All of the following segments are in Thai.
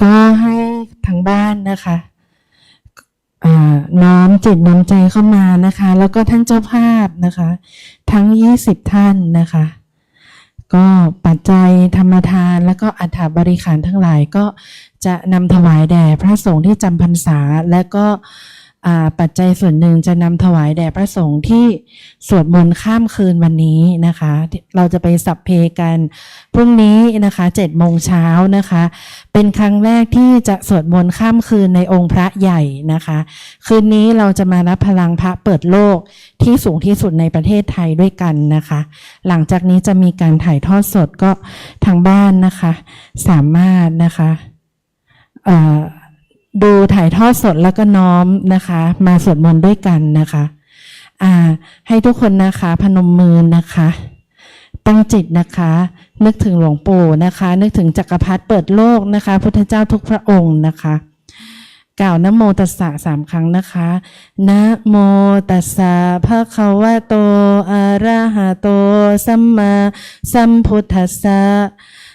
ก็ให้ทางบ้านนะคะน้อมจิตน้อมใจเข้ามานะคะ แล้วก็ท่านเจ้าภาพนะคะ ทั้ง 20 ท่านนะคะ ก็ปัจจัยธรรมทานแล้วก็อัฐบริขารทั้งหลายก็จะนำถวายแด่พระสงฆ์ที่จำพรรษาและก็ ปัจจัยส่วนหนึ่งจะนำถวายแด่พระสงฆ์ที่สวดมนต์ข้ามคืนวันนี้นะคะ เราจะไปสัพเพกันพรุ่งนี้นะคะเจ็ดโมงเช้านะคะ เป็นครั้งแรกที่จะสวดมนต์ข้ามคืนในองค์พระใหญ่นะคะ คืนนี้เราจะมารับพลังพระเปิดโลกที่สูงที่สุดในประเทศไทยด้วยกันนะคะ หลังจากนี้จะมีการถ่ายทอดสดก็ทางบ้านนะคะ สามารถนะคะ เอ่อ ดูถ่ายทอดสดแล้วก็น้อมนะคะ มาสวดมนต์ด้วยกันนะคะอ่าให้ทุกคนนะคะพนมมือนะคะ ตั้งจิตนะคะ นึกถึงหลวงปู่นะคะ นึกถึงจักรพรรดิเปิดโลกนะคะ พุทธเจ้าทุกพระองค์นะคะกล่าวนะโมตัสสะสามครั้งนะคะนะโมตัสสะภะคะวะโต อะระหะโต สัมมาสัมพุทธัสสะ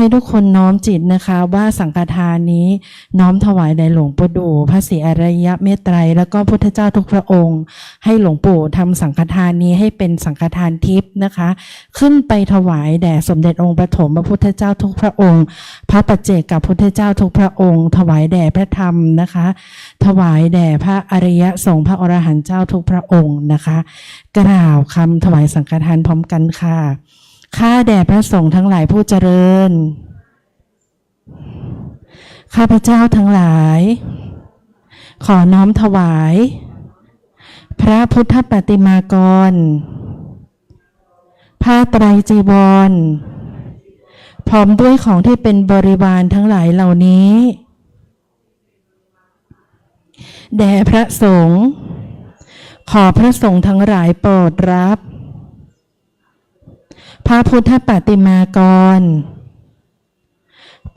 ให้ทุกคนน้อมจิตนะคะ ว่าสังฆทานนี้น้อมถวายแด่หลวงปู่ดูพระศรีอริยะเมตไตร แล้วก็พุทธเจ้าทุกพระองค์ ให้หลวงปู่ทำสังฆทานนี้ให้เป็นสังฆทานทิพย์นะคะ ขึ้นไปถวายแด่สมเด็จองค์ปฐมพระพุทธเจ้าทุกพระองค์ พระปัจเจกกับพุทธเจ้าทุกพระองค์ ถวายแด่พระธรรมนะคะ ถวายแด่พระอริยสงฆ์พระอรหันต์เจ้าทุกพระองค์นะคะ กล่าวคำถวายสังฆทานพร้อมกันค่ะ ข้าแด่พระสงฆ์ทั้งหลายผู้เจริญ ข้าพเจ้าทั้งหลาย ขอน้อมถวาย พระพุทธปฏิมากร ผ้าไตรจีวร พร้อมด้วยของที่เป็นบริวารทั้งหลายเหล่านี้ แด่พระสงฆ์ ขอพระสงฆ์ทั้งหลายโปรดรับ พระพุทธปฏิมากร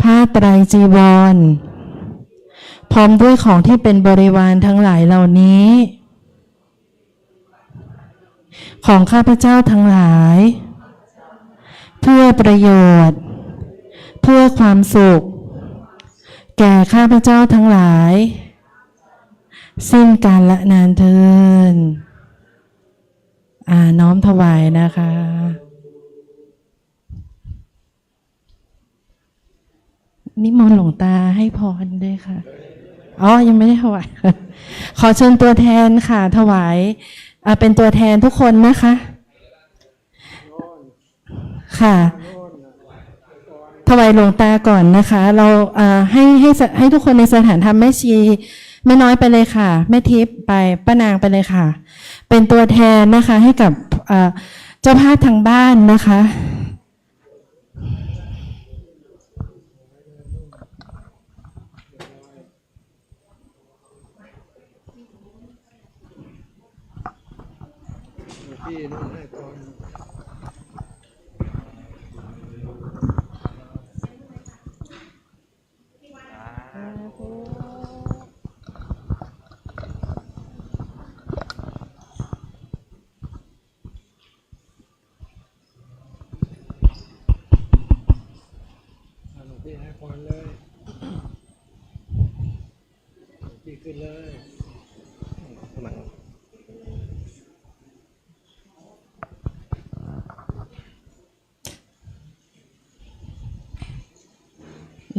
ผ้าไตรจีวร พร้อมด้วยของที่เป็นบริวารทั้งหลายเหล่านี้ ของข้าพเจ้าทั้งหลาย เพื่อประโยชน์ เพื่อความสุข แก่ข้าพเจ้าทั้งหลาย สิ้นการละนานเทินอ่าน้อมถวายนะคะ นิมนต์หลวงตาให้พรด้วยค่ะ อ๋อ ยังไม่ได้ถวาย ขอเชิญตัวแทนค่ะ ถวาย เป็นตัวแทนทุกคนนะคะ ค่ะ ถวายหลวงตาก่อนนะคะ เราให้ให้ให้ทุกคนในสถานธรรมแม่ชีแม่น้อยไปเลยค่ะ แม่ทิพย์ไปป้านางไปเลยค่ะ เป็นตัวแทนนะคะให้กับเจ้าภาพทางบ้านนะคะ พี่นู่นให้ก่อนหลวงพี่ให้พรเลยพี่ขึ้นเลยข้างหลัง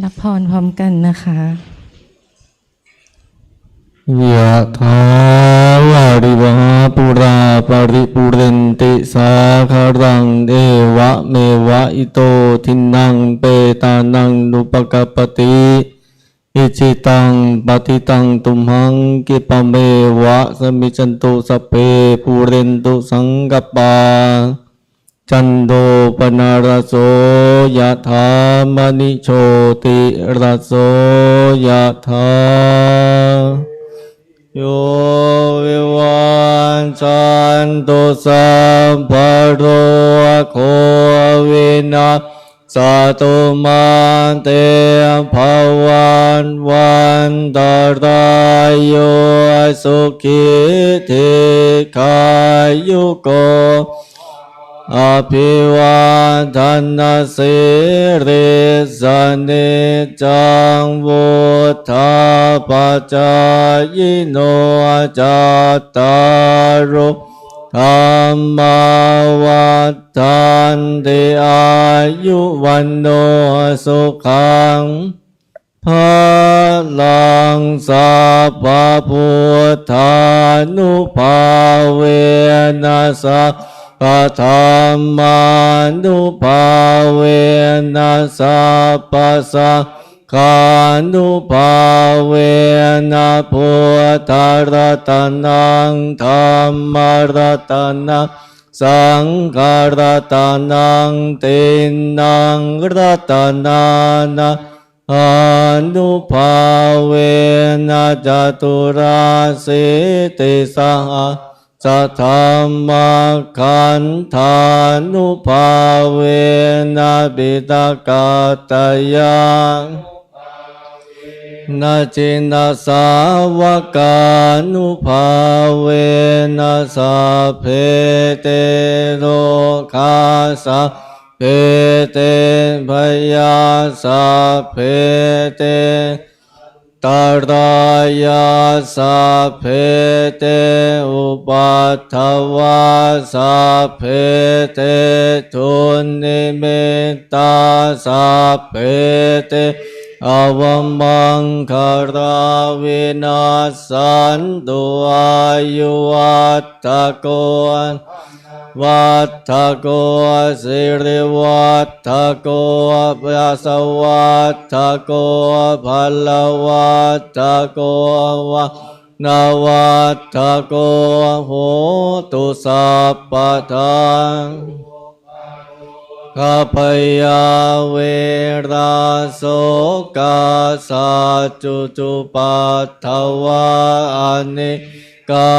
รับพรพร้อมกันนะคะยะถาวาริวาปุราปริปุเรนติสาคารังเอวะเมวะอิโตทินังเปตานังนุปกปปติอิจิตังปฏิตังตุมหังกิปะเมวะสมิจันตุสเพปุเรนตุสังกปา จันโดปนารโสยะถามณิโชติรโสยะถาโยวิวันจันตุสัมภโรโควินาสาตุมาเตภวันวันตรายโยสุขิธิขายุโก อภิวาทนาสิริสเนจังวุธาปจายโนจตารโรธรรมวัฏันติอายุวันโนสุขังพลังสัพพพุทธานุภาเวนัสสะ ปธรรมานุภาเวนัสะปัสสะคานุภาเวนะพุทธรัตนังธรรมรัตนังสังฆรัตนังตินังรัตนานาอนุภาเวนะจตุราสิติสห สัทธรรมขันธานุภาเวนะบิดากาตยังนาจินาสาวกานุภาเวนัสสะเพเตโลคาสะเพเตพยาสะเพเต ตรายาสะเพเตอุปัฏฐวาสะเพเตทุนนิมิตตาสะเพเต อวมังคาราวินาสันตุอายุวัตตะโกวัตตะโกสิริวัตตะโกปัสวัตตะโกภลวัตตะโกวะนาวัตตะโกโหตุสัพพะทัง ข้าพยาเวราโสกาสาจุจุปัทวาอเน กา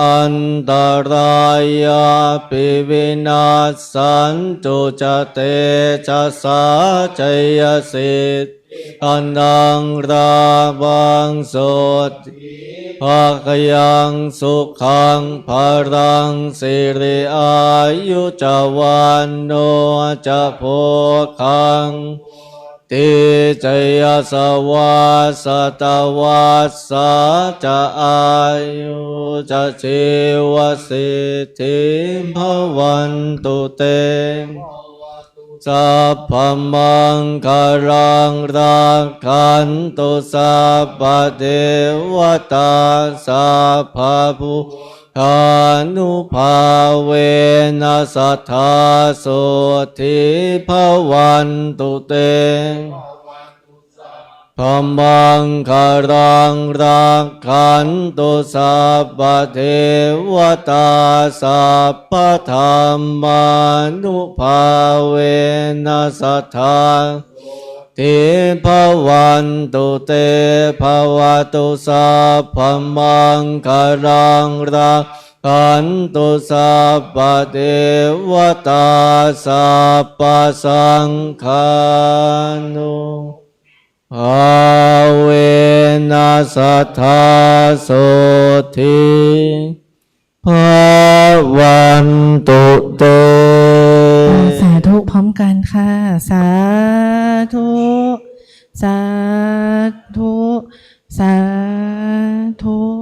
อันตรายาปิวินาสันตุจเตจะสาจยสิทธิอนังราบังสติภาคยังสุขังภารังสิริอายุจวันโนจะโพคัง ติจยสวาสตวาสาจะอายุจะชีวสิทธิภวันตุเตสัพพมังคารังรักขันตุสัพพเทวตาสัพพะพุท ธานุภาเวนัสธาโสธิภวันตุเตพมังคารังรักขันตุสัพพเทวตาสัพพธรรมานุภาเวนัสธา ทิภวันตุเตภวตุสัพพมังคารังรักขันตุสัพพเทวตาสัพพสังฆานุอาเวนัสธาโสทิภาวันตุเต สาธุพร้อมกันค่ะ สา ธุสาธุสาธุ